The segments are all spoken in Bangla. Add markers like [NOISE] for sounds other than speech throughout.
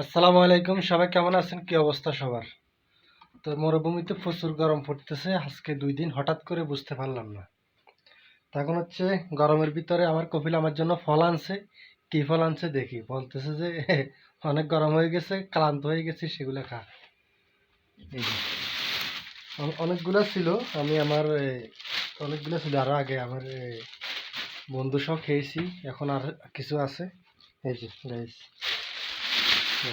আসসালামু আলাইকুম, সবাই কেমন আছেন? কি অবস্থা সবার? তো মরুভূমিতে প্রচুর গরম পড়তেছে, আজকে দুই দিন হঠাৎ করে বুঝতে পারলাম না। তখন হচ্ছে গরমের ভিতরে আমার কপিল আমার জন্য ফল আনছে। কি ফল আনছে দেখি, বলতেছে যে [LAUGHS] অনেক গরম হয়ে গেছে, ক্লান্ত হয়ে গেছে, সেগুলো খা। অনেকগুলো ছিল, আমি আমার অনেকগুলো ছিল। আরও আগে আমার বন্ধু সহ খেয়েছি, এখন আর কিছু আছে। এই যে এই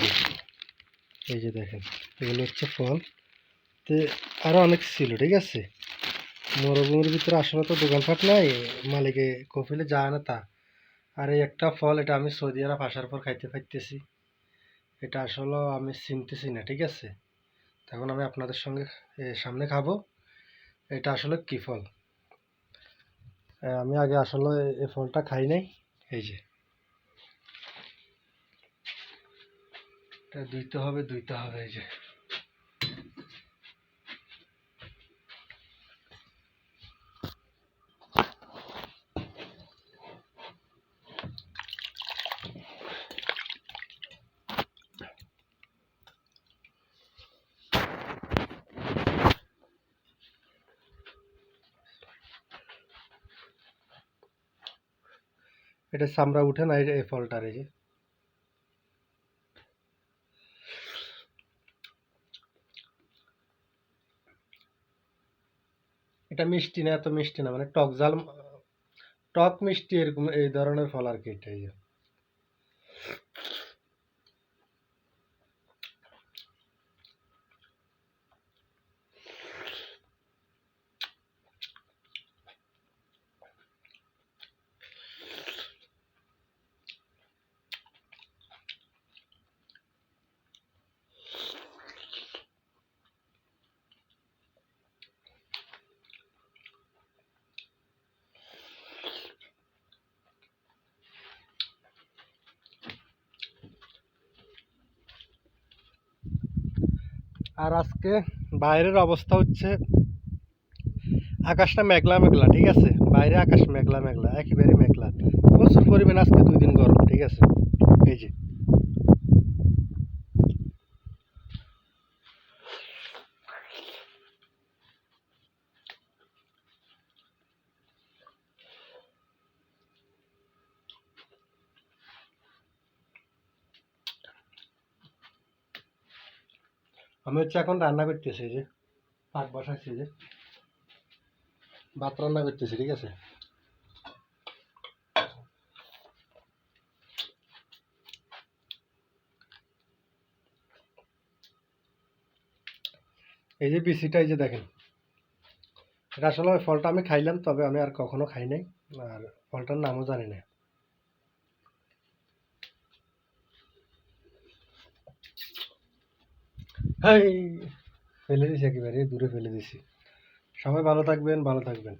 যে এই যে দেখেন, এগুলো হচ্ছে ফল। তো আরও অনেক ছিল, ঠিক আছে? মরুভূমির ভিতরে আসলে তো দোকানপাট নাই, মালিকে কপিলে যায় না তা। আর এই একটা ফল, এটা আমি সৌদি আরব আসার পর খাইতে পাইতেছি। এটা আসলে আমি চিনতেছি না, ঠিক আছে? তখন আমি আপনাদের সঙ্গে সামনে খাব। এটা আসলে কি ফল? আমি আগে আসলে এই ফলটা খাই নাই। এই যে। দুইতে হবে দুইতে হবে, এই যে। এটা সামরা উঠে না, এই ফলটার এই যে। এটা মিষ্টি না, এত মিষ্টি না মানে টক জাল টক মিষ্টি এরকম, এই ধরনের ফল আর কি এটা আর আজকে বাইরের অবস্থা হচ্ছে আকাশটা মেঘলা মেঘলা, ঠিক আছে? বাইরে আকাশ মেঘলা মেঘলা, একেবারে মেঘলা। প্রচুর পরিমাণ আজকে দুই দিন গরম, ঠিক আছে? এই যে। আমি হচ্ছে এখন রান্না করতেছি যে ভাত বসাচ্ছি যে। ভাত রান্না করতেছি, ঠিক আছে? এই যে বিসিটা এই যে দেখেন। এটা আসলে ফলটা আমি খাইলাম, তবে আমি আর কখনো খাই নাই, আর ফলটার নামও জানি না। ফেলে দিছি একেবারে দূরে ফেলে দিছি। সবাই ভালো থাকবেন ভালো থাকবেন।